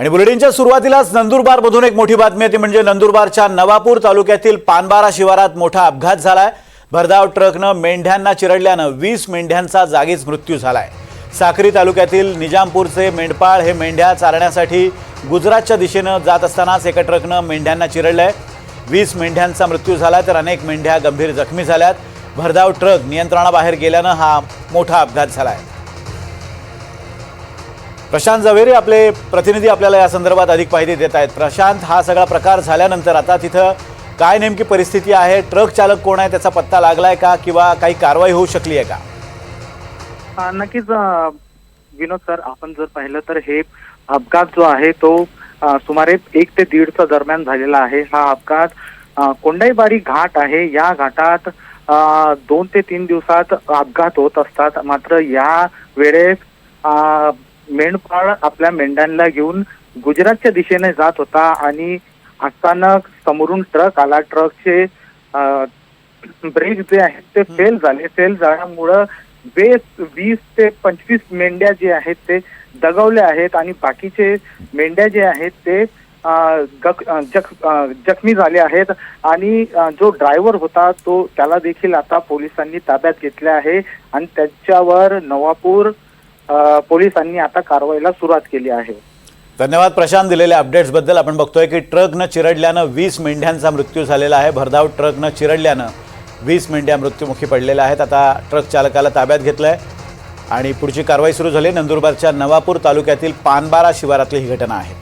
आणि बुलेटिनच्या सुरुवातीलाच नंदुरबारमधून एक मोठी बातमी येते म्हणजे नंदुरबारच्या नवापूर तालुक्यातील पानबारा शिवारात मोठा अपघात झालाय. भरधाव ट्रकनं मेंढ्यांना चिरडल्यानं वीस मेंढ्यांचा जागीच मृत्यू झालाय. साक्री तालुक्यातील निजामपूरचे मेंढपाळ हे मेंढ्या चारण्यासाठी गुजरातच्या दिशेनं जात असतानाच एका ट्रकनं मेंढ्यांना चिरडलंय. वीस मेंढ्यांचा मृत्यू झाला तर अनेक मेंढ्या गंभीर जखमी झाल्यात. भरधाव ट्रक नियंत्रणाबाहेर गेल्यानं हा मोठा अपघात झाला आहे प्रशांत जवेरी आपले प्रतिनिधी आपल्याला या संदर्भात अधिक माहिती देत आहेत. प्रशांत हा सगळा प्रकार झाल्यानंतर आता तिथं काय नेमकी परिस्थिती आहे? ट्रक चालक कोण आहे? त्याचा पत्ता लागलाय का? किंवा काही कारवाई होऊ शकली आहे का? नक्कीच विनोद सर आपण जर पाहिलं तर हे अपघात जो आहे तो सुमारे एक ते दीडच्या दरम्यान झालेला आहे. हा अपघात कोंडाईबारी घाट आहे. या घाटात दोन ते तीन दिवसात अपघात होत असतात. मात्र या वेळेस मेंढपाळ आपल्या मेंढ्यांना घेऊन गुजरातच्या दिशेने जात होता आणि अचानक समोरून ट्रक आला. ट्रकचे ब्रेक जे आहेत ते फेल झाले. फेल झाल्यामुळं वीस वीस ते पंचवीस मेंढ्या जे आहेत ते दगावले आहेत आणि बाकीचे मेंढ्या जे आहेत ते जखमी झाले आहेत आणि जो ड्रायव्हर होता तो त्याला देखील आता पोलिसांनी ताब्यात घेतले आहे आणि त्याच्यावर नवापूर पोलिसांनी आता कारवाईला सुरुवात केली आहे. धन्यवाद प्रशांत. दिलेल्या अपडेट्सबद्दल आपण बघतोय की ट्रकनं चिरडल्यानं वीस मेंढ्यांचा मृत्यू झालेला आहे. भरधाव ट्रकनं चिरडल्यानं वीस मेंढ्या मृत्युमुखी पडलेल्या आहेत. आता ट्रक चालकाला ताब्यात घेतलंय आणि पुढची कारवाई सुरू झाली. नंदुरबारच्या नवापूर तालुक्यातील पानबारा शिवारातली ही घटना आहे.